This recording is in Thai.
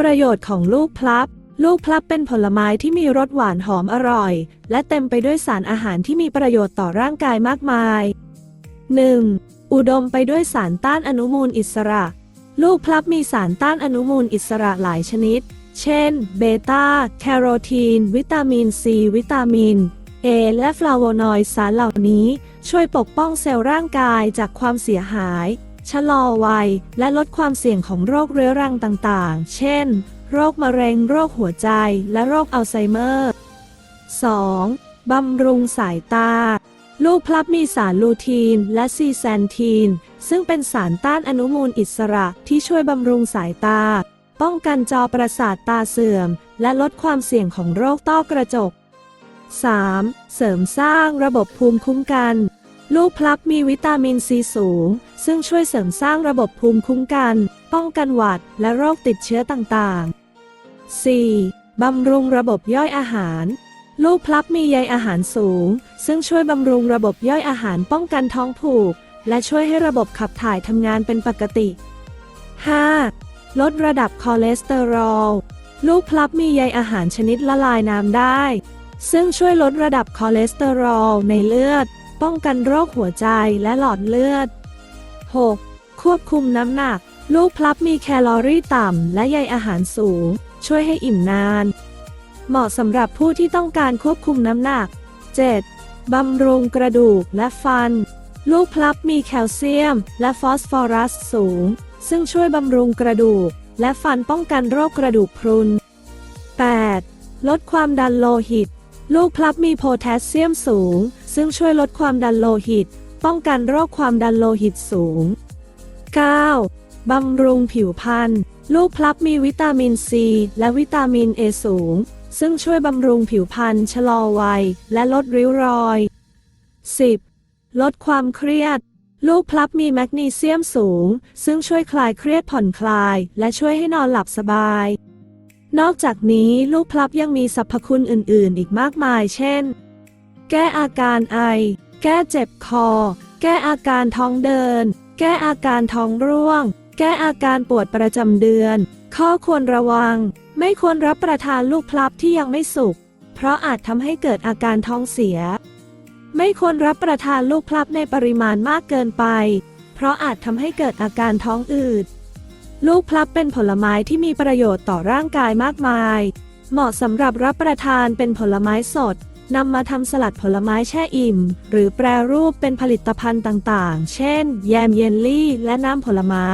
ประโยชน์ของลูกพลับ ลูกพลับเป็นผลไม้ที่มีรสหวานหอมอร่อย และเต็มไปด้วยสารอาหารที่มีประโยชน์ต่อร่างกายมากมาย 1. อุดมไปด้วยสารต้านอนุมูลอิสระ ลูกพลับมีสารต้านอนุมูลอิสระหลายชนิด เช่น เบต้า แคโรทีน วิตามินซี วิตามินเอและฟลาโวนอยด์สารเหล่านี้ ช่วยปกป้องเซลล์ร่างกายจากความเสียหาย ชะลอวัย และลดความเสี่ยงของโรคเรื้อรังต่างๆ เช่น โรคมะเร็ง โรคหัวใจ และโรคอัลไซเมอร์ 2. บำรุงสายตา ลูกพลับมีสารลูทีน และซีแซนทีน ซึ่งเป็นสารต้านอนุมูลอิสระที่ช่วยบำรุงสายตา ป้องกันจอประสาทตาเสื่อม และลดความเสี่ยงของโรคต้อกระจก 3. เสริมสร้างระบบภูมิคุ้มกัน ลูกพลับมีวิตามินซีสูง ซึ่งช่วยเสริมสร้างระบบภูมิคุ้มกัน ป้องกันหวัดและโรคติดเชื้อต่างๆ 4. บำรุงระบบย่อยอาหาร ลูกพลับมีใยอาหารสูง ซึ่งช่วยบำรุงระบบย่อยอาหารป้องกันท้องผูก และช่วยให้ระบบขับถ่ายทำงานเป็นปกติ 5. ลดระดับคอเลสเตอรอล ลูกพลับมีใยอาหารชนิดละลายน้ำได้ ซึ่งช่วยลดระดับคอเลสเตอรอลในเลือด ป้องกันโรคหัวใจและหลอดเลือด 6. ควบคุมน้ำหนัก ลูกพลับมีแคลอรี่ต่ำ และใยอาหารสูง ช่วยให้อิ่มนาน เหมาะสำหรับผู้ที่ต้องการควบคุมน้ำหนัก 7. บำรุงกระดูกและฟัน ลูกพลับมีแคลเซียม และฟอสฟอรัสสูง ซึ่งช่วยบำรุงกระดูก และฟันป้องกันโรคกระดูกพรุน 8. ลดความดันโลหิต ลูกพลับมีโพแทสเซียมสูง ซึ่งช่วยลดความดันโลหิต ป้องกันโรคความดันโลหิตสูง 9. บำรุงผิวพรรณลูกพลับมีวิตามินซี และวิตามินเอสูง ซึ่งช่วยบำรุงผิวพรรณชะลอวัย และลดริ้วรอย 10. ลดความเครียด ลูกพลับมีแมกนีเซียมสูง ซึ่งช่วยคลายเครียดผ่อนคลาย และช่วยให้นอนหลับสบาย นอกจากนี้ลูกพลับยังมีสรรพคุณอื่น ๆ อีกมากมาย เช่น แก้อาการไอ แก้เจ็บคอ แก้อาการท้องเดิน แก้อาการท้องร่วง แก้อาการปวดประจำเดือน ข้อควรระวัง ไม่ควรรับประทานลูกพลับที่ยังไม่สุก เพราะอาจทำให้เกิดอาการท้องเสีย ไม่ควรรับประทานลูกพลับในปริมาณมากเกินไป เพราะอาจทำให้เกิดอาการท้องอืด ลูกพลับเป็นผลไม้ที่มีประโยชน์ต่อร่างกายมากมาย เหมาะสำหรับรับประทานเป็นผลไม้สดนำมาทำสลัดผลไม้แช่อิ่ม หรือแปรรูปเป็นผลิตภัณฑ์ต่างๆ เช่น แยมเยลลี่ และน้ำผลไม้